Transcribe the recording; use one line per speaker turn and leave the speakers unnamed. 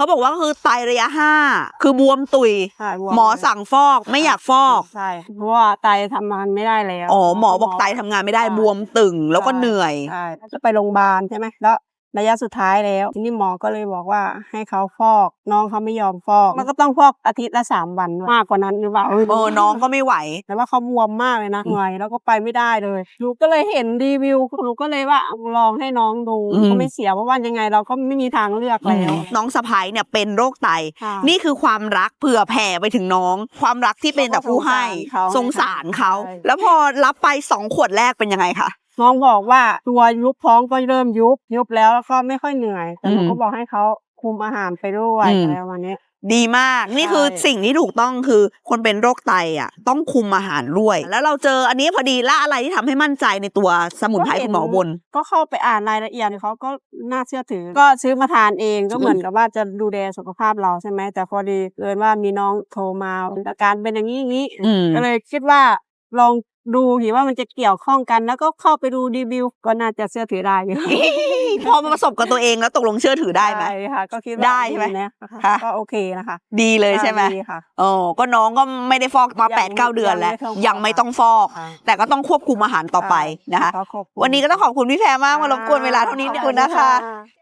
เขาบอกว่าคือไตระยะห้าคือบวมตุย
ใช่บว
หมอสั่งฟอกไม่อยากฟอก
ใช่เพราะว่าไตทำงานไม่ได้แล้ว
อ๋อหมอบอกไตทำงานไม่ได้บวมตึงแล้วก็เหนื่อย
ใช่จะไปโรงพยาบาลใช่ไหมแล้ว ระยะสุดท้ายแล้วทีนี้หมอก็เลยบอกว่าให้เขาฟอก น้องเขาไม่ยอมฟอก มันก็ต้องฟอกอาทิตย์ละสามวันมากกว่านั้นหรือเปล่า
เออน้องก็ไม่ไหว
แต่ว่าเขาบวมมากเลยนะเหนื่อยแล้วก็ไปไม่ได้เลยหนูก็เลยเห็นรีวิวหนูก็เลยว่าลองให้น้องดู
อืม
ก็ไม่เสียเพราะว่ายังไงเราก็ไม่มีทางเลือกแล้ว
น้องสะพ้ายเนี่ยเป็นโรคไต
ค่ะ
นี่คือความรักเผื่อแผ่ไปถึงน้อง ความรักที่เป็นแต่ผู้ให้ส
ส
ง
ง
สา
สารร
เขา
เขา
แล้วพอรับไปสองขวดแรกเป็นยังไงคะ
น้องบอกว่าตัวยุบท้องก็เริ่มยุบยุบแล้วแล้วก็ไม่ค่อยเหนื่อยแต่หนู
อืม
ก็บอกให้เขาคุมอาหารไปด้วย
อืม
อะไรประมาณนี้
ดีมากนี่คือ
ใช่
สิ่งที่ถูกต้องคือคนเป็นโรคไตอะ ต้องคุมอาหารด้วย แล้วเราเจออันนี้พอดีและอะไรที่ทำให้มั่นใจในตัวสมุนไพรคุณหมอบน
ก็เข้าไปอ่านรายละเอียดเขาก็น่าเชื่อถือ ก็ซื้อมาทานเองก็เหมือนกับว่าจะดูแลสุขภาพเราใช่ไหมแต่พอดีเกินว่ามีน้องโทรมาอาการเป็นอย่างนี้อย่างนี้
อืม
ก็เลยคิดว่าลอง ดูหรือว่ามันจะเกี่ยวข้องกัน แล้วก็เข้าไปดูรีวิวก็น่าจะเชื่อถือได้อยู่
พอมาประสบกับตัวเองแล้วตกลงเชื่อถือได้ไหม
ค่ะ ก็คิดว่า
ได้ใช่ไหม
นะ
ค่ะ
ก็โอเคนะคะ
ดีเลยใช่ไหม
ดีค่ะ
โอ้ก็น้องก็ไม่ได้ฟอกมา
ยัง
แปดเก้าเดือนแล้ว
ยั
ยัง
งไม่
ไม่
ต้
ต้อ
องง
ฟอก
ค่ะ
แต่ก็ต้องควบคุมอาหารต่อไปนะคะ
ขอบคุณ
วันนี้ก็ต้องขอบคุณพี่แพรมากมารบกวนเวลาเท่านี้ขอบคุณนะคะ
ค่ะ